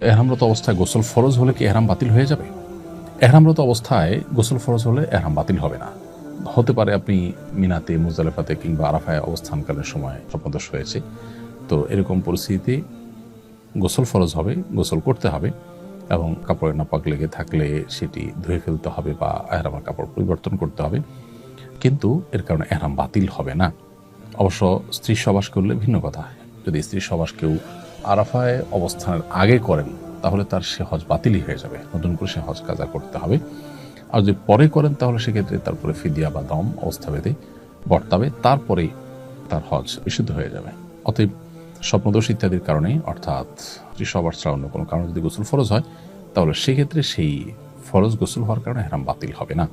এহরামরত অবস্থায় গোসল ফরজ হলে কি এহরাম বাতিল হয়ে যাবে? এহরামরত অবস্থায় গোসল ফরজ হলে এহরাম বাতিল হবে না। হতে পারে আপনি মিনাতে মুজদালেফাতে কিংবা আরাফায় অবস্থানকালের সময় স্বপ্নদোষ হয়েছে। তো এরকম পরিস্থিতিতে গোসল ফরজ হবে, গোসল করতে হবে এবং কাপড়ের নাপাক লেগে থাকলে সেটি ধুয়ে ফেলতে হবে বা এহরামের কাপড় পরিবর্তন করতে হবে। কিন্তু এর কারণে এহরাম বাতিল হবে না। অবশ্য স্ত্রী সবাস করলে ভিন্ন কথা। যদি স্ত্রী সবাস কেউ আরাফায় অবস্থানের আগে করেন, তাহলে তার সে হজ বাতিলই হয়ে যাবে। নতুন করে সে হজ কাজা করতে হবে। আর যদি পরে করেন, তাহলে সেক্ষেত্রে তারপরে ফিদিয়া বা দম অবস্থা ভেদে বর্তাবে। তারপরেই তার হজ বিশুদ্ধ হয়ে যাবে। অতএব স্বপ্নদোষ ইত্যাদির কারণে, অর্থাৎ সবার ছাড়া অন্য কোনো কারণে যদি গোসল ফরজ হয়, তাহলে সেক্ষেত্রে সেই ফরজ গোসল হওয়ার কারণে হেরাম বাতিল হবে না।